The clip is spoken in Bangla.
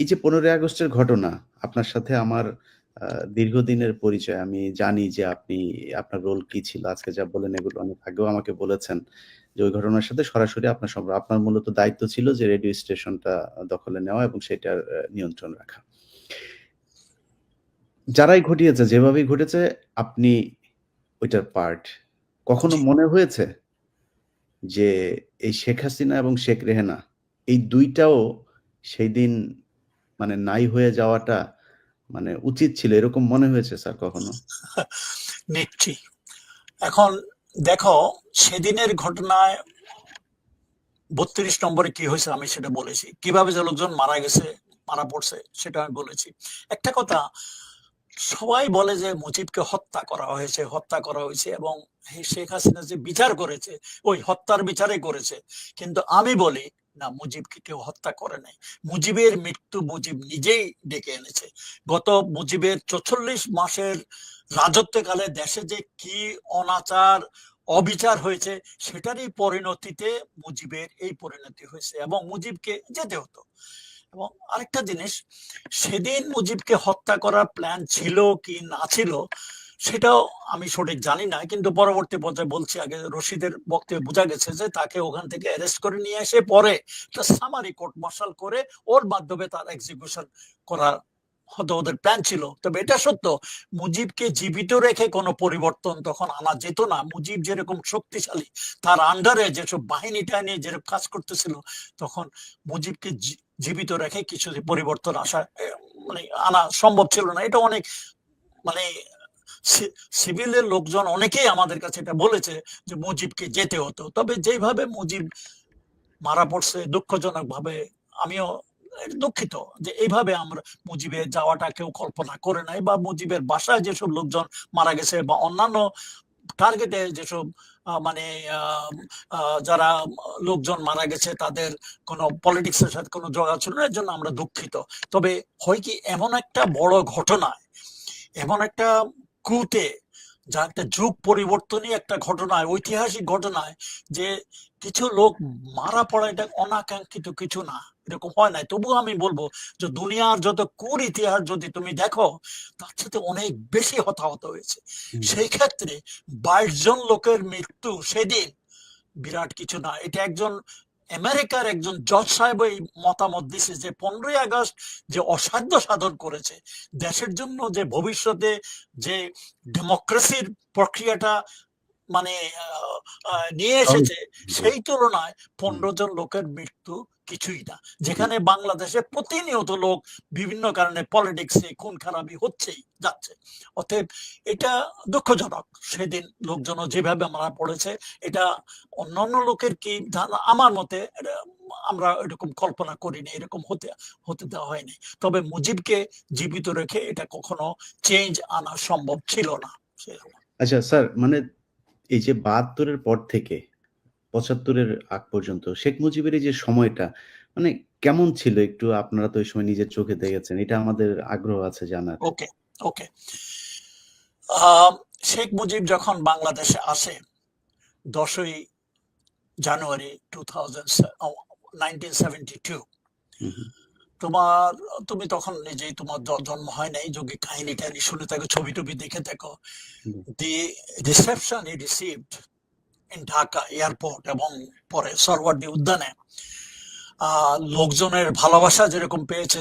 এই যে ১৫ই আগস্টের ঘটনা, আপনার সাথে আমার দীর্ঘদিনের পরিচয়। আমি জানি যে আপনি আপনার রোল কি ছিল। আজকে যা বলেন এগুলো অনেক আগেও আমাকে বলেছেন যে ওই ঘটনার সাথে সরাসরি আপনার সম্পর্ক। আপনার মূলত দায়িত্ব ছিল যে রেডিও স্টেশনটা দখলে নেওয়া এবং সেটার নিয়ন্ত্রণ রাখা। যারাই ঘটিয়েছে, যেভাবেই ঘটেছে আপনি ওইটার পার্ট। কখনো মনে হয়েছে যে এই শেখ হাসিনা এবং শেখ রেহেনা এই ২ টাও সেইদিন মানে নাই হয়ে যাওয়াটা মানে উচিত ছিল এরকম মনে হয়েছে স্যার কখনো? নিশ্চয়ই। এখন দেখো সেদিনের ঘটনায় ৩২ নম্বরে কি হয়েছে আমি সেটা বলেছি। কীভাবে যে লোকজন মারা গেছে, মারা পড়ছে সেটা আমি বলেছি। একটা কথা সবাই বলে যে মুজিবকে হত্যা করা হয়েছে, হত্যা করা হয়েছে এবং শেখ হাসিনা যে বিচার করেছে ওই হত্যার বিচারে করেছে। কিন্তু আমি বলি না মুজিবকে কেউ হত্যা করে নাই। মুজিবের মৃত্যু মুজিব নিজেই ডেকে এনেছে। গত মুজিবের ৪৪ মাসের রাজত্বকালে দেশে যে কি অনাচার, অবিচার হয়েছে সেটারই পরিণতিতে মুজিবের এই পরিণতি হয়েছে এবং মুজিবকে যেতে হতো। এবং আরেকটা জিনিস, সেদিন মুজিবকে হত্যা করার প্ল্যান ছিল কি না ছিল, সেটাও আমি সঠিক জানি না। কিন্তু পরবর্তী পর্যায়ে বলছি, আগে রশিদের বক্তব্যে বোঝা গেছে যে তাকে ওখান থেকে অ্যারেস্ট করে নিয়ে এসে পরে সামারি কোর্ট মার্শাল করে ওর মাধ্যমে তার এক্সিকিউশন করা ওদের প্ল্যান ছিল। তবে এটা সত্য, মুজিবকে জীবিত রেখে কোনো পরিবর্তন তখন আনা যেত না। মুজিব যেরকম শক্তিশালী, তার আন্ডারে যেসব বাহিনী-টাহিনী যেরকম কাজ করতেছিল, তখন মুজিবকে জীবিত রেখে কিছু পরিবর্তন আসা মানে আনা সম্ভব ছিল না। এটা অনেক মানে সিভিলের লোকজন অনেকেই আমাদের কাছে এটা বলেছে যে মুজিবকে যেতে হতো। তবে যেভাবে মুজিব মারা পড়ছে দুঃখজনক ভাবে আমিও দুঃখিত যে এইভাবে আমরা মুজিবের যাওয়াটা কেউ কল্পনা করে নাই বা মুজিবের বাসায় যেসব লোকজন মারা গেছে বা অন্যান্য টার্গেটে যেসব মানে যারা লোকজন মারা গেছে তাদের কোন পলিটিক্স এর সাথে কোনো যোগাযোগ ছিল না। এর জন্য আমরা দুঃখিত। তবে হয় কি এমন একটা বড় ঘটনায়, এমন একটা কুতে যা একটা যুগ পরিবর্তনই একটা ঘটনায়, ঐতিহাসিক ঘটনায় যে কিছু লোক মারা পড়া এটা অনাকাঙ্ক্ষিত কিছু না। এরকম হয় নাই। তবুও আমি বলব যে দুনিয়ার যত কুর ইতিহাস যদি তুমি দেখো তার সাথে অনেক বেশি হতাহত হয়েছে। সেই ক্ষেত্রে ২২ জন লোকের মৃত্যু সেদিন বিরাট কিছু না। এটা একজন আমেরিকার একজন জজ সাহেব এই মতামত দিছে যে ১৫ই আগস্ট যে অসাধ্য সাধন করেছে, দেশের জন্য যে ভবিষ্যতে যে ডেমোক্রেসির প্রক্রিয়াটা মানে নিয়ে এসেছে সেই তুলনায় ১৫ জন লোকের মৃত্যু কিছুই না। যেখানে বাংলাদেশে প্রতিনিয়ত লোক বিভিন্ন কারণে পলিটিক্স এ খুন-খারাবি হচ্ছেই যাচ্ছে। অতএব এটা দুঃখজনক। সেদিন লোকজনও যেভাবে মারা পড়েছে এটা অন্যান্য লোকের কি আমার মতে আমরা এরকম কল্পনা করিনি। এরকম হতে হতে দেওয়া হয়নি। তবে মুজিবকে জীবিত রেখে এটা কখনো চেঞ্জ আনা সম্ভব ছিল না। আচ্ছা স্যার মানে এই যে বাহাত্তরের পর থেকে ৭৫ এর আগ পর্যন্ত শেখ মুজিবের এই যে সময়টা মানে কেমন ছিল একটু আপনারা তো ওই সময় নিজের চোখে দেখেছেন। এটা আমাদের আগ্রহ আছে জানার। ওকে, ওকে। শেখ মুজিব যখন বাংলাদেশে আসে ১০ই জানুয়ারি 2000 সে ও 1972 হু, হু। তোমার তুমি তখন নিজেই তোমার জন্ম হয় নাই। যৌগিক কাহিনী-টাহিনী শুনে থাকো, ছবি-টবি দেখে থাকো। The reception he received Dhaka airport এবং পরে সরওয়ার্ডি উদ্যানে লোকজনের ভালোবাসা যেরকম পেয়েছে